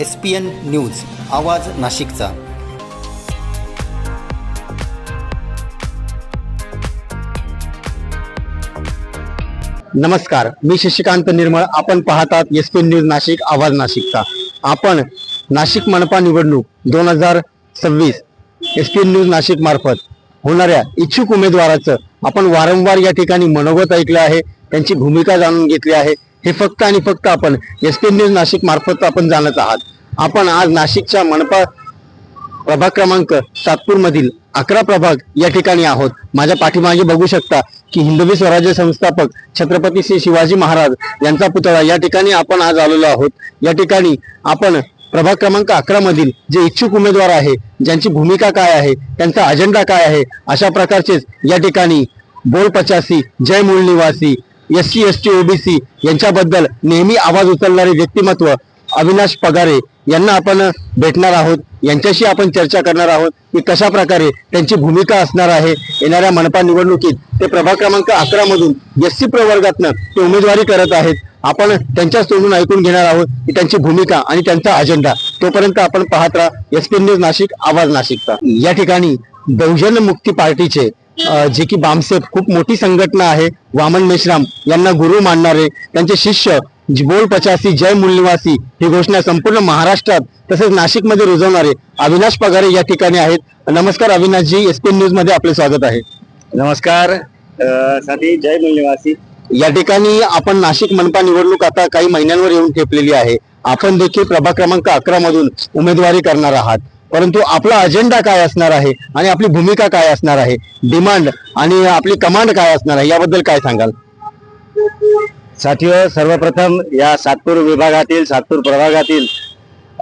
S P N news आवाज नाशिकचा. नमस्कार मी शशिकांत निर्मळ. आपण पाहतात एस पी न्यूज नाशिक आवाज नाशिकचा. आपण नाशिक मनपा निवडणूक दोन हजार सव्वीस एस पी न्यूज नाशिक मार्फत होणाऱ्या इच्छुक उमेदवाराचं आपण वारंवार या ठिकाणी मनोगत ऐकलं आहे त्यांची भूमिका जाणून घेतली आहे. हे फक्त आणि फक्त आपण एस पी न्यूज नाशिक मार्फत आपण जाणत आहात. आपण आज नाशिकच्या मनपा प्रभाग क्रमांक सातपूर मधील अकरा प्रभाग या ठिकाणी आहोत. माझ्या पाठीमागे बघू शकता की हिंदवी स्वराज्य संस्थापक छत्रपती श्री शिवाजी महाराज यांचा पुतळा या ठिकाणी आपण आज आलेलो आहोत. या ठिकाणी आपण प्रभाग क्रमांक अकरा मधील जे इच्छुक उमेदवार आहे ज्यांची भूमिका काय आहे त्यांचा अजेंडा काय आहे अशा प्रकारचेच या ठिकाणी बोल पचासी जय मूळ निवासी S C S T OBC यांच्याबद्दल नेहमी आवाज उचलणारे व्यक्तिमत्व अविनाश पगारे यांना आपण भेटणार आहोत. यांच्याशी आपण चर्चा करणार आहोत की कशा प्रकारे त्यांची भूमिका असणार आहे. येणाऱ्या मनपा निवडणुकीत ते प्रभाग क्रमांक अकरा मधून एस सी प्रवर्गातनं ते उमेदवारी करत आहेत. आपण त्यांच्याच तोंडून ऐकून घेणार आहोत की त्यांची भूमिका आणि त्यांचा अजेंडा तोपर्यंत आपण पाहत राहा. एसपी न्यूज नाशिक आवाज नाशिकचा. या ठिकाणी बहुजन मुक्ती पार्टीचे जे की बामसेफ खूप मोठी संघटना आहे वामन मेश्राम यांना गुरु मानणारे त्यांचे शिष्य बोल पचासी जय मूल निवासी ही घोषणा संपूर्ण महाराष्ट्रात तसेच नाशिकमध्ये रुजवणारे अविनाश पगारे या ठिकाणी आहेत. नमस्कार अविनाशजी एस पी न्यूजमध्ये आपले स्वागत आहे. नमस्कार साथी जय मूलनिवासी. या ठिकाणी आपण नाशिक मनपा निवडणूक आता काही महिन्यांवर येऊन ठेपलेली आहे. आपण देखील प्रभाग क्रमांक अकरा मधून उमेदवारी करणार आहात. परंतु आपला अजेंडा काय असणार आहे? आणि आपली भूमिका काय असणार आहे? डिमांड आणि आपली कमांड काय असणार आहे? याबद्दल काय सांगाल? साथीव सर्वप्रथम या सातपूर विभागातील सातपूर प्रभागातील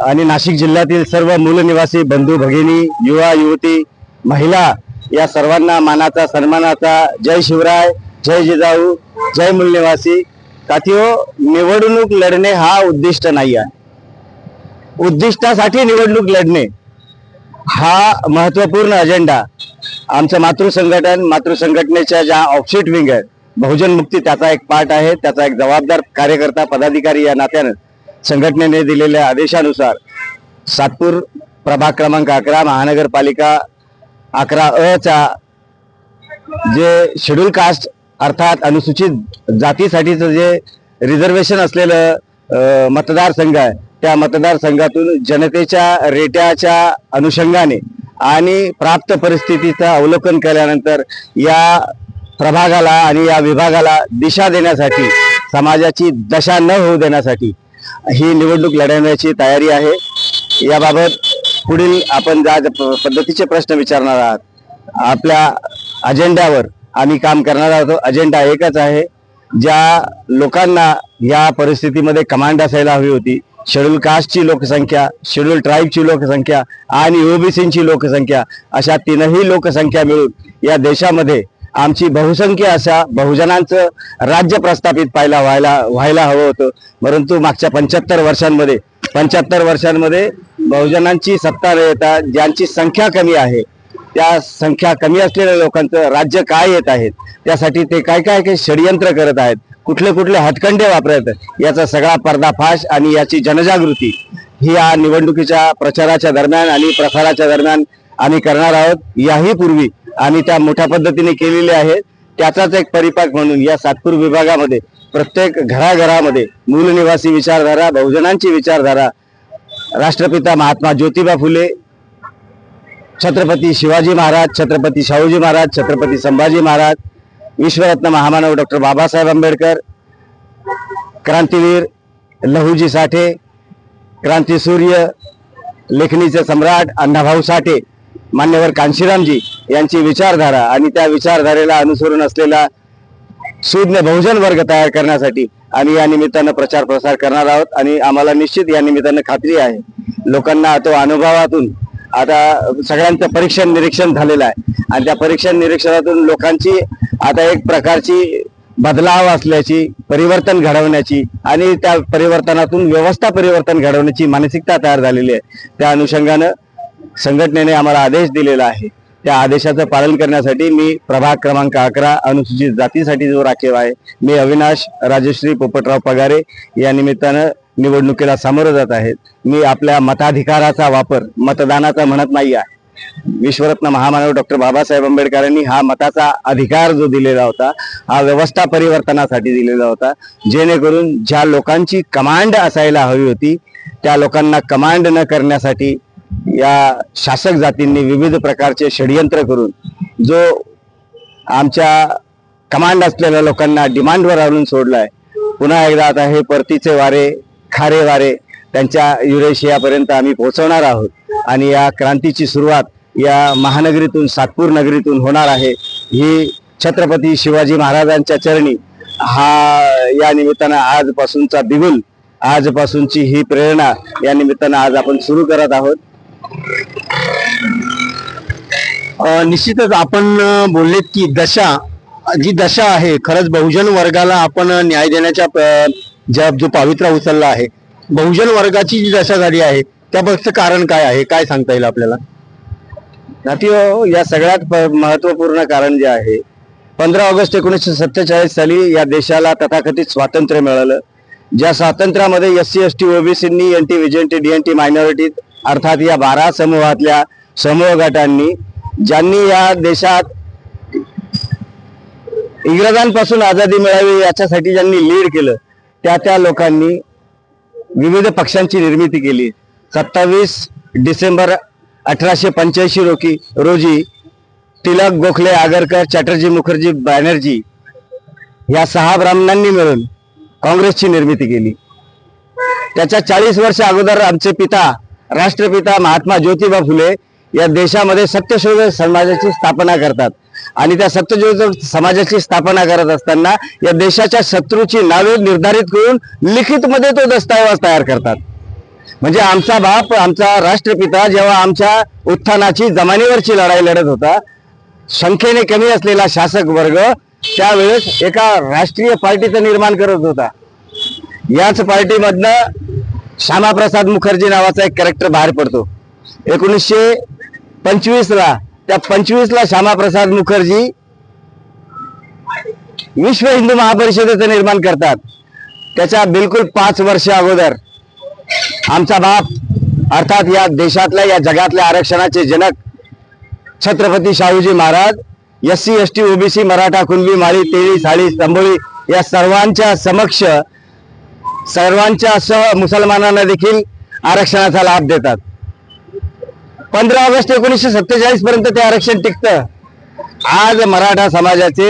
आणि नाशिक जिल्ह्यातील सर्व मूलनिवासी बंधू भगिनी युवा युवती महिला या सर्वांना मानाचा सन्मानाचा जय शिवराय जय जिजाऊ जय मूलनिवासी साथीव निवडणूक लढणे हा उद्दिष्ट नाही आहे उद्दिष्टासाठी निवडणूक लढणे. हा महत्त्वपूर्ण अजेंडा आमचं मातृसंघटन मातृसंघटनेच्या ज्या ऑफशिट विंग आहेत बहुजन मुक्ती त्याचा एक पार्ट आहे त्याचा एक जबाबदार कार्यकर्ता पदाधिकारी या नात्यानं संघटनेने दिलेल्या आदेशानुसार सातपूर प्रभाग क्रमांक अकरा महानगरपालिका अकरा अ चा जे शेड्यूल कास्ट अर्थात अनुसूचित जातीसाठीचं जे रिझर्वेशन असलेलं मतदारसंघ आहे त्या मतदारसंघातून जनतेच्या रेट्याच्या अनुषंगाने आणि प्राप्त परिस्थितीचं अवलोकन केल्यानंतर या प्रभागाला आणि या विभागाला दिशा देण्यासाठी समाजाची दशा न होऊ देण्यासाठी ही निवडणूक लढवण्याची तयारी आहे. याबाबत पुढील आपण ज्या पद्धतीचे प्रश्न विचारणार आहात आपल्या अजेंड्यावर आम्ही काम करणार आहोत. अजेंडा एकच आहे. ज्या लोकांना या परिस्थितीमध्ये कमांड असायला हवी होती शेड्यूल कास्टची लोकसंख्या शेड्यूल ट्राईबची लोकसंख्या आणि ओबीसीची लोकसंख्या अशा तीनही लोकसंख्या मिळून या देशामध्ये आमची बहुसंख्य अशा बहुजनांचं राज्य प्रस्थापित पाहायला व्हायला व्हायला हवं होतं. परंतु मागच्या पंच्याहत्तर वर्षांमध्ये पंच्याहत्तर वर्षांमध्ये बहुजनांची सत्ता न येता ज्यांची संख्या कमी आहे त्या संख्या कमी असलेल्या लोकांचं राज्य काय येत आहेत त्यासाठी ते काय काय काय षडयंत्र करत आहेत कुठले कुठले हटकंडे वापरत याचा सगळा पर्दाफाश आणि याची जनजागृती ही या निवडणुकीच्या प्रचाराच्या दरम्यान आणि प्रसाराच्या दरम्यान आम्ही करणार आहोत. याही पूर्वी आम्ही त्या मोठ्या पद्धतीने केलेले आहे. त्याचाच एक परिपाक म्हणून या सातपूर विभागामध्ये प्रत्येक घराघरामध्ये मूलनिवासी विचारधारा बहुजनांची विचारधारा राष्ट्रपिता महात्मा ज्योतिबा फुले छत्रपती शिवाजी महाराज छत्रपती शाहूजी महाराज छत्रपती संभाजी महाराज विश्वरत्न महामानव डॉक्टर बाबासाहेब आंबेडकर क्रांतीवीर लहूजी साठे क्रांतीसूर्य लेखणीचे सम्राट अण्णाभाऊ साठे मान्यवर कांशीरामजी यांची विचारधारा आणि त्या विचारधारेला अनुसरून असलेला सुज्ञ बहुजन वर्ग तयार करण्यासाठी आम्ही या निमित्तानं प्रचार प्रसार करणार आहोत आणि आम्हाला निश्चित या निमित्तानं खात्री आहे. लोकांना तो अनुभवातून आता सगळ्यांचं परीक्षण निरीक्षण झालेलं आहे. आणि त्या परीक्षण निरीक्षणातून लोकांची आता एक प्रकारची बदलाव असल्याची परिवर्तन घडवण्याची आणि त्या परिवर्तनातून व्यवस्था परिवर्तन घडवण्याची मानसिकता तयार झालेली आहे. त्या अनुषंगानं संघटनेने आम्हाला आदेश दिलेला आहे. त्या आदेशाचं पालन करण्यासाठी मी प्रभाग क्रमांक अकरा अनुसूचित जातीसाठी जो राखीव आहे मी अविनाश राजश्री पोपटराव पगारे या निमित्तानं निवडणुकीला सामोरं जात आहेत. मी आपल्या मताधिकाराचा वापर मतदानाचा म्हणत नाही आहे. विश्वरत्न महामानव डॉक्टर बाबासाहेब आंबेडकरांनी हा मताचा अधिकार जो दिलेला होता हा व्यवस्था परिवर्तनासाठी दिलेला होता. जेणेकरून ज्या लोकांची कमांड असायला हवी होती त्या लोकांना कमांड न करण्यासाठी या शासक जातींनी विविध प्रकारचे षडयंत्र करून जो आमच्या कमांड असलेल्या लोकांना डिमांडवर आणून सोडलाय पुन्हा एकदा आता हे परतीचे वारे खारे वारे त्यांच्या युरेशियापर्यंत आम्ही पोहोचवणार आहोत. आणि या क्रांतीची सुरुवात या महानगरीतून सातपूर नगरीतून होणार आहे. ही छत्रपती शिवाजी महाराजांच्या चरणी हा या निमित्तानं आजपासूनचा बिगुल आजपासूनची ही प्रेरणा या निमित्तानं आज आपण सुरू करत आहोत. निश्चितच आपण बोललेत की दशा जी दशा आहे खरंच बहुजन वर्गाला आपण न्याय देण्याच्या ज्या जो पावित्रा उचलला आहे. बहुजन वर्गाची जी दशा झाली आहे त्याबाबतचं कारण काय आहे? काय सांगता येईल आपल्याला? नाती हो, या सगळ्यात महत्त्वपूर्ण कारण जे आहे पंधरा ऑगस्ट एकोणीसशे सत्तेचाळीस साली या देशाला तथाकथित स्वातंत्र्य मिळालं. ज्या स्वातंत्र्यामध्ये S C S T ओबीसींनी N T VJNT D N T minority अर्थात या बारा समूहातल्या समूह गटांनी ज्यांनी या देशात इंग्रजांपासून आझादी मिळावी याच्यासाठी ज्यांनी लीड केलं त्या त्या लोकांनी विविध पक्षांची निर्मिती केली. सत्तावीस डिसेंबर अठराशे पंच्याऐंशी रोखी रोजी तिलक गोखले आगरकर चॅटर्जी मुखर्जी बॅनर्जी या सहा ब्राह्मणांनी मिळून काँग्रेसची निर्मिती केली. त्याच्या चाळीस वर्ष अगोदर आमचे पिता राष्ट्रपिता महात्मा ज्योतिबा फुले या देशामध्ये सत्यशोध समाजाची स्थापना करतात. आणि त्या सत्यशोध समाजाची स्थापना करत असताना या देशाच्या शत्रूची नावे निर्धारित करून लिखितमध्ये तो दस्तऐवज तयार करतात. म्हणजे आमचा बाप आमचा राष्ट्रपिता जेव्हा आमच्या उत्थानाची जमानीवरची लढाई लढत होता संख्येने कमी असलेला शासक वर्ग त्यावेळेस एका राष्ट्रीय पार्टीचं निर्माण करत होता. याच पार्टीमधनं श्यामाप्रसाद मुखर्जी नावाचा एक कॅरेक्टर बाहेर पडतो. एकोणीसशे पंचवीसला त्या पंचवीसला श्यामाप्रसाद मुखर्जी विश्व हिंदू महापरिषदेचं निर्माण करतात. त्याच्या बिलकुल पाच वर्ष अगोदर आमचा बाप अर्थात या देशातल्या या जगातल्या आरक्षणाचे जनक Chhatrapati Shahuji Maharaj S C S T OBC Maratha Kunbi Mali Teli Sali संभोळी या सर्वांच्या समक्ष सर्वांच्या सह मुसलमानांना देखील आरक्षणाचा लाभ देतात. पंधरा ऑगस्ट एकोणीसशे सत्तेचाळीस पर्यंत ते आरक्षण टिकतं. आज मराठा समाजाचे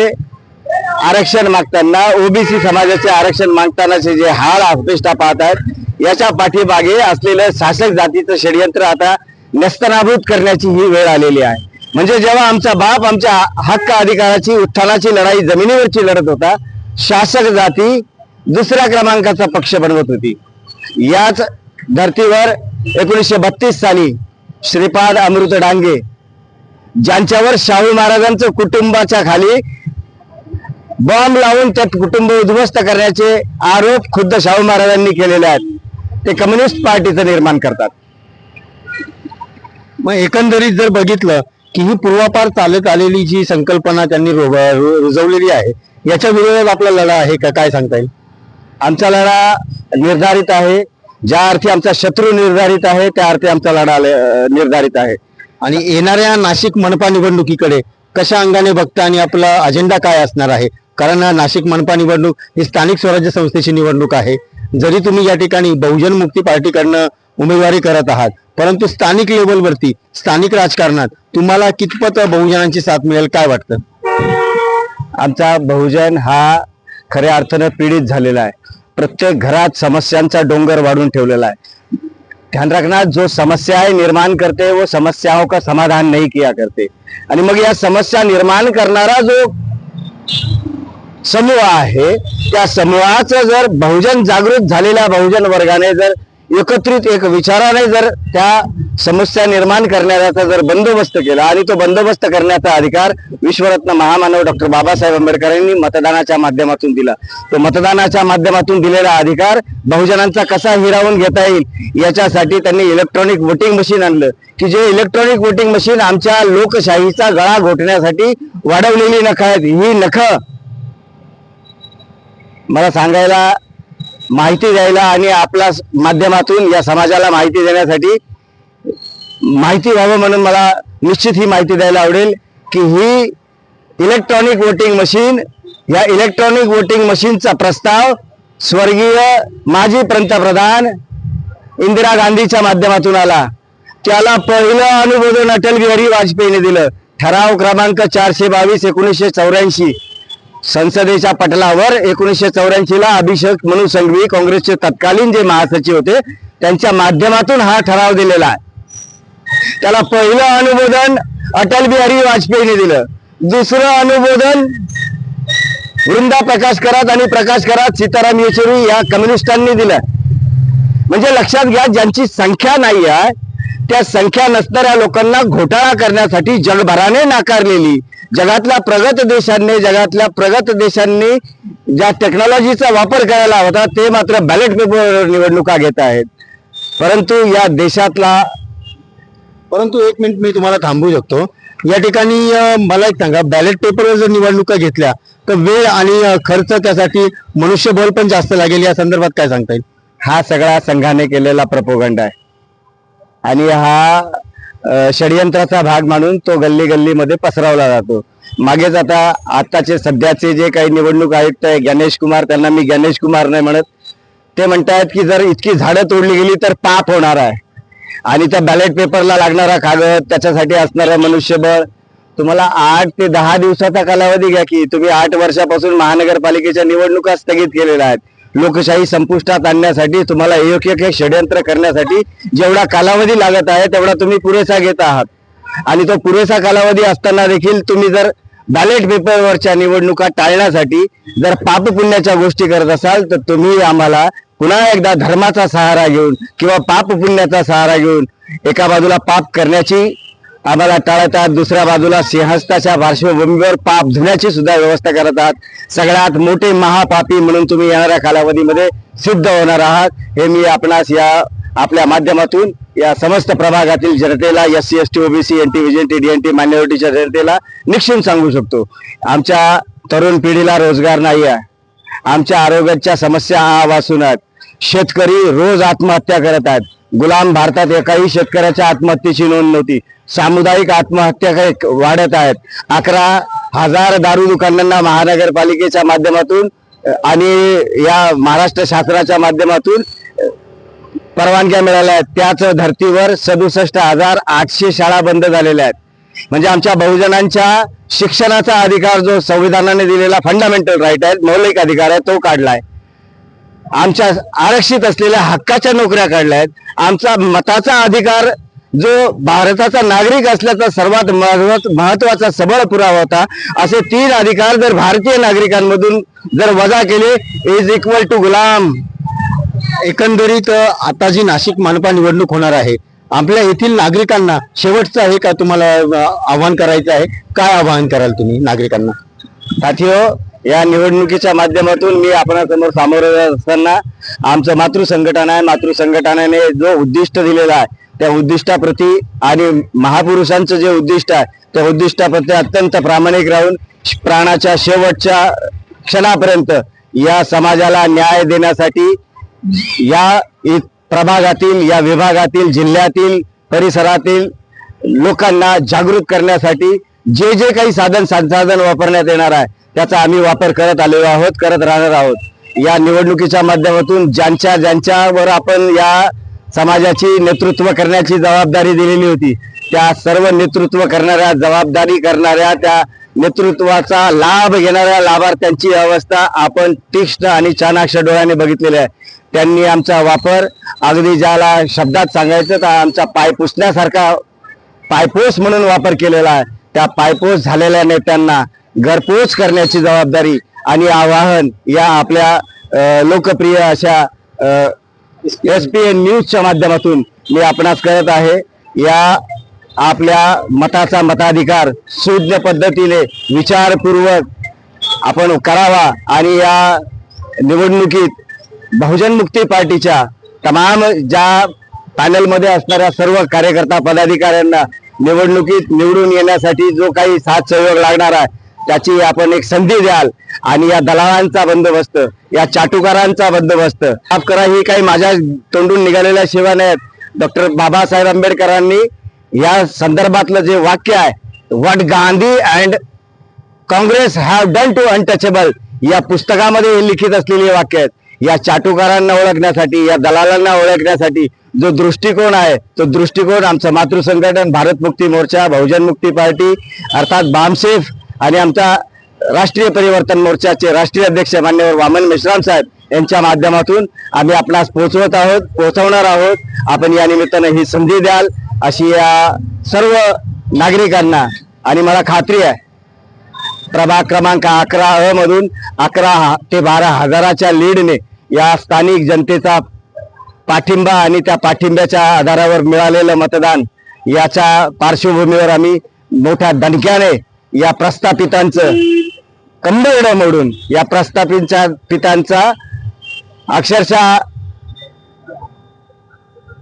आरक्षण मागताना ओबीसी समाजाचे आरक्षण मागतानाचे जे हाल अपेष्टा पाहत आहेत याच्या पाठीमागे असलेलं शासक जातीचं षडयंत्र आता नस्तनाभूत करण्याची ही वेळ आलेली आहे. म्हणजे जेव्हा आमचा बाप आमच्या हक्क अधिकाराची उत्थानाची लढाई जमिनीवरची लढत होता शासक जाती दुसऱ्या क्रमांकाचा पक्ष बनवत होती. याच धर्तीवर एकोणीसशे बत्तीस साली श्रीपाद अमृत डांगे ज्यांच्यावर शाहू महाराजांचं कुटुंबाच्या खाली बॉम्ब लावून त्यात कुटुंब उद्ध्वस्त करण्याचे आरोप खुद्द शाहू महाराजांनी केलेले आहेत. ते कम्युनिस्ट पार्टीचं निर्माण करतात. मग एकंदरीत जर बघितलं की ही पूर्वापार चालत आलेली जी संकल्पना त्यांनी रुजवलेली आहे याच्या विरोधात आपला लढा आहे का? काय सांगता येईल? आमचा लढा निर्धारित आहे. ज्या अर्थी आमचा शत्रू निर्धारित आहे त्या अर्थी आमचा लढा निर्धारित आहे. आणि येणाऱ्या नाशिक मनपा निवडणुकीकडे कशा अंगाने बघता आणि आपला अजेंडा काय असणार आहे? कारण नाशिक मनपा निवडणूक ही स्थानिक स्वराज्य संस्थेची निवडणूक आहे. जरी तुम्ही या ठिकाणी बहुजन मुक्ती पार्टीकडनं उमेदवारी करत आहात परंतु स्थानिक लेवलवरती स्थानिक राजकारणात तुम्हाला कितपत बहुजनांची साथ मिळेल काय वाटतं? आमचा बहुजन हा खऱ्या अर्थानं पीडित झालेला आहे. प्रत्येक घरात समस्यांचा डोंगर वाढून ठेवलेला आहे. ध्यान रखना जो समस्याएं निर्माण करते वो समस्याओं का समाधान नहीं किया करते. आणि मग या समस्या निर्माण करणारा जो समूह आहे त्या समूहाचं जर बहुजन जागृत झालेल्या बहुजन वर्गाने जर एकत्रित एक विचाराने जर त्या समस्या निर्माण करण्याचा जर बंदोबस्त केला आणि तो बंदोबस्त करण्याचा अधिकार विश्वरत्न महामानव डॉक्टर बाबासाहेब आंबेडकरांनी मतदानाच्या माध्यमातून दिला. तो मतदानाच्या माध्यमातून दिलेला अधिकार बहुजनांचा कसा हिरावून घेता येईल याच्यासाठी त्यांनी इलेक्ट्रॉनिक वोटिंग मशीन आणलं. की जे इलेक्ट्रॉनिक वोटिंग मशीन आमच्या लोकशाहीचा गळा घोटण्यासाठी वाढवलेली नख आहेत ही नख मला सांगायला माहिती द्यायला आणि आपल्या माध्यमातून या समाजाला माहिती देण्यासाठी माहिती व्हावं म्हणून मला निश्चित ही माहिती द्यायला आवडेल की ही इलेक्ट्रॉनिक वोटिंग मशीन या इलेक्ट्रॉनिक वोटिंग मशीनचा प्रस्ताव स्वर्गीय माजी पंतप्रधान इंदिरा गांधीच्या माध्यमातून आला. त्याला पहिलं अनुमोदन अटल बिहारी वाजपेयीने दिलं. ठराव क्रमांक चारशे बावीस एकोणीसशे चौऱ्याऐंशी. संसदेच्या पटलावर एकोणीसशे चौऱ्याऐंशी ला अभिषेक म्हणून संघवी काँग्रेसचे तत्कालीन जे महासचिव होते त्यांच्या माध्यमातून हा ठराव दिलेला आहे. त्याला पहिलं अनुमोदन अटल बिहारी वाजपेयीने दिलं. दुसरं अनुमोदन वृंदा प्रकाश करात आणि प्रकाश करात सीताराम येचुरी या कम्युनिस्टांनी दिलं. म्हणजे लक्षात घ्या ज्यांची संख्या नाही आहे त्या संख्या नसणाऱ्या लोकांना घोटाळा करण्यासाठी जगभराने नाकारलेली जगातल्या प्रगत देशांनी जगातल्या प्रगत देशांनी ज्या टेक्नॉलॉजीचा वापर करायला होता ते मात्र बॅलेट पेपर निवडणुका घेत आहेत. परंतु या देशातला परंतु एक मिनिट मी तुम्हाला थांबवू शकतो. या ठिकाणी मला एक सांगा बॅलेट पेपरवर जर निवडणुका घेतल्या तर वेळ आणि खर्च त्यासाठी मनुष्यबळ पण जास्त लागेल या संदर्भात काय सांगता येईल? हा सगळा संघाने केलेला प्रपोगंड आहे. आणि हा षडयंत्राचा भाग मानून तो गल्ली गल्लीमध्ये पसरवला जातो. मागेच आता आताचे सध्याचे जे काही निवडणूक आयुक्त आहे गणेश कुमार त्यांना मी गणेश कुमार नाही म्हणत. ते म्हणतायत की जर इतकी झाडं तोडली गेली तर पाप होणार आहे. आणि त्या बॅलेट पेपरला लागणारा कागद त्याच्यासाठी असणारं मनुष्यबळ तुम्हाला आठ ते दहा दिवसाचा कालावधी घ्या की तुम्ही आठ वर्षापासून महानगरपालिकेच्या निवडणुका स्थगित केलेल्या आहेत. लोकशाही संपुष्टात आणण्यासाठी तुम्हाला एक एक षड्यंत्र षडयंत्र करण्यासाठी जेवढा कालावधी लागत आहे तेवढा तुम्ही पुरेसा घेत आहात. आणि तो पुरेसा कालावधी असताना देखील तुम्ही जर बॅलेट पेपरवरच्या निवडणुका टाळण्यासाठी जर पाप पुण्याच्या गोष्टी करत असाल तर तुम्ही आम्हाला पुन्हा एकदा धर्माचा सहारा घेऊन किंवा पाप पुण्याचा सहारा घेऊन एका बाजूला पाप करण्याची आम्हाला टाळत आहात दुसऱ्या बाजूला सिंहस्थाच्या पार्श्वभूमीवर पाप धुण्याची सुद्धा व्यवस्था करत आहात. सगळ्यात मोठे महापापी म्हणून तुम्ही येणाऱ्या कालावधीमध्ये सिद्ध होणार आहात. हे मी आपणास या आपल्या माध्यमातून या समस्त प्रभागातील जनतेला S C S T OBC N T vision T D N T मायनॉरिटीच्या जनतेला निश्चित सांगू शकतो. आमच्या तरुण पिढीला रोजगार नाही आहे. आमच्या आरोग्याच्या समस्या आवासून आहेत. शेतकरी रोज आत्महत्या करत आहेत. गुलाम भारतात एकाही शेतकऱ्याच्या आत्महत्येची नोंद नव्हती. सामुदायिक आत्महत्या काही वाढत आहेत. अकरा हजार दारू दुकानांना महानगरपालिकेच्या माध्यमातून आणि या महाराष्ट्र शासनाच्या माध्यमातून परवानग्या मिळाल्या आहेत. त्याच धर्तीवर सदुसष्ट हजार आठशे शाळा बंद झालेल्या आहेत. म्हणजे आमच्या बहुजनांच्या शिक्षणाचा अधिकार जो संविधानाने दिलेला फंडामेंटल राईट आहे मौलिक अधिकार आहे तो काढलाय. आमच्या आरक्षित असलेल्या हक्काच्या नोकऱ्या काढल्या आहेत. आमचा मताचा अधिकार जो भारताचा नागरिक असल्याचा सर्वात महत्त्वाचा सबळ पुरावा होता असे तीन अधिकार जर भारतीय नागरिकांमधून जर वजा केले इज इक्वल टू गुलाम. एकंदरीत आता जी नाशिक मानपा निवडणूक होणार आहे आपल्या येथील नागरिकांना शेवटचं आहे का तुम्हाला आव्हान आवाहन करायचं आहे? काय आवाहन कराल तुम्ही नागरिकांना? साथियो या निवडणुकीच्या माध्यमातून मी आपणासमोर सामोर असताना आमचं मातृसंघटन आहे. मातृसंघटनाने जो उद्दिष्ट दिलेला आहे त्या उद्दिष्टाप्रती आणि महापुरुषांचं जे उद्दिष्ट आहे त्या उद्दिष्टाप्रती अत्यंत प्रामाणिक राहून प्राणाच्या शेवटच्या क्षणापर्यंत या समाजाला न्याय देण्यासाठी या प्रभागातील या विभागातील जिल्ह्यातील परिसरातील लोकांना जागृत करण्यासाठी जे जे काही साधन संसाधन वापरण्यात येणार आहे त्याचा आम्ही वापर करत आलेलो आहोत करत राहणार आहोत. या निवडणुकीच्या माध्यमातून ज्यांच्या ज्यांच्यावर आपण या समाजाची नेतृत्व करण्याची जबाबदारी दिलेली होती त्या सर्व नेतृत्व करणाऱ्या जबाबदारी करणाऱ्या त्या नेतृत्वाचा लाभ घेणाऱ्या लाभार्थ्यांची अवस्था आपण तीक्ष्ण आणि चाणाक्ष डोळ्याने बघितलेली आहे. त्यांनी आमचा वापर अगदी ज्याला शब्दात सांगायचं तर आमचा पाय पुसण्यासारखा पायपोस म्हणून वापर केलेला आहे. त्या पायपोस झालेल्या नेत्यांना घरपोच करण्याची जबाबदारी आणि आवाहन या आपल्या लोकप्रिय अशा एस पी एन न्यूजच्या माध्यमातून मी आपणास करत आहे. या आपल्या मताचा मताधिकार सुज्ञ पद्धतीने विचारपूर्वक आपण करावा आणि या निवडणुकीत बहुजन मुक्ती पार्टीच्या तमाम ज्या पॅनलमध्ये असणाऱ्या सर्व कार्यकर्ता पदाधिकाऱ्यांना निवडणुकीत निवडून येण्यासाठी जो काही साथ सहयोग लागणार आहे त्याची आपण एक संधी द्याल आणि या दलालांचा बंदोबस्त या चाटुकारांचा बंदोबस्त. माफ करा ही काही माझ्या तोंडून निघालेल्या सेवा नाहीत. डॉक्टर बाबासाहेब आंबेडकरांनी या संदर्भातलं जे वाक्य आहे what Gandhi and Congress have done to untouchable या पुस्तकामध्ये हे लिखित असलेली वाक्य आहेत. या चाटुकारांना ओळखण्यासाठी या दलालांना ओळखण्यासाठी जो दृष्टिकोन आहे तो दृष्टिकोन आमचं मातृ संघटन भारत मुक्ती मोर्चा बहुजन मुक्ती पार्टी अर्थात बामसेफ आणि आमच्या राष्ट्रीय परिवर्तन मोर्चाचे राष्ट्रीय अध्यक्ष मान्यवर वामन मेश्राम साहेब यांच्या माध्यमातून आम्ही आपणास पोहोचवत आहोत पोहोचवणार आहोत. आपण या निमित्तानं ही संधी द्याल अशी या सर्व नागरिकांना आणि मला खात्री आहे प्रभाग क्रमांक अकरा अ मधून अकरा ते बारा हजाराच्या लीडने या स्थानिक जनतेचा पाठिंबा आणि त्या पाठिंब्याच्या आधारावर मिळालेलं मतदान याच्या पार्श्वभूमीवर आम्ही मोठ्या दणक्याने या प्रस्थापितांचं कंबरड मोडून या प्रस्थापितांच्या पितांचा अक्षरशः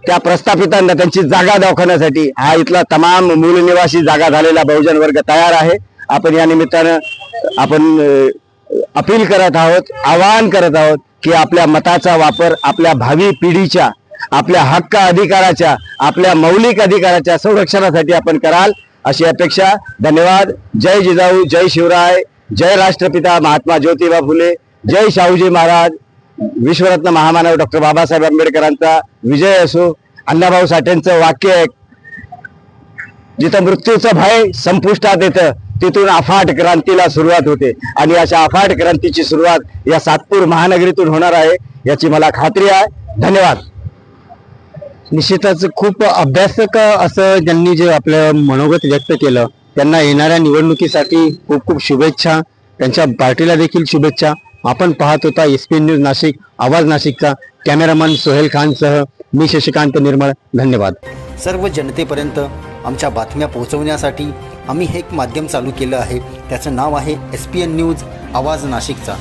त्या प्रस्थापितांना त्यांची जागा दाखवण्यासाठी हा इथला तमाम मूल निवासी जागा झालेला बहुजन वर्ग तयार आहे. आपण या निमित्तानं आपण अपील करत आहोत आवाहन करत आहोत की आपल्या मताचा वापर आपल्या भावी पिढीच्या आपल्या हक्क अधिकाराच्या आपल्या मौलिक अधिकाराच्या संरक्षणासाठी आपण कराल. अशी अपेक्षा. धन्यवाद. जय जिजाऊ जय शिवराय जय राष्ट्रपिता महात्मा ज्योतिबा फुले जय शाहूजी महाराज विश्वरत्न महामानव डॉक्टर बाबासाहेब आंबेडकरांचा विजय असो. अण्णाभाऊ साठेंचं वाक्य आहे जिथं मृत्यूचं भय संपुष्टात येतं तिथून अफाट क्रांतीला सुरुवात होते. आणि अशा अफाट क्रांतीची सुरुवात या सातपूर महानगरीतून होणार आहे याची मला खात्री आहे. धन्यवाद. निश्चितच खूप अभ्यासक असं ज्यांनी जे आपलं मनोगत व्यक्त केलं त्यांना येणाऱ्या निवडणुकीसाठी खूप खूप शुभेच्छा. त्यांच्या पार्टीला देखील शुभेच्छा. आपण पाहत होता एस पी न्यूज नाशिक आवाज नाशिकचा. कॅमेरामन सोहेल खानसह मी शशिकांत निर्मळ. धन्यवाद. सर्व जनतेपर्यंत आमच्या बातम्या पोहोचवण्यासाठी आम्ही हे एक माध्यम चालू केलं आहे. त्याचं नाव आहे एस पी एन न्यूज आवाज नाशिकचा.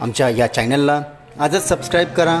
आमच्या या चॅनलला आजच सबस्क्राईब करा.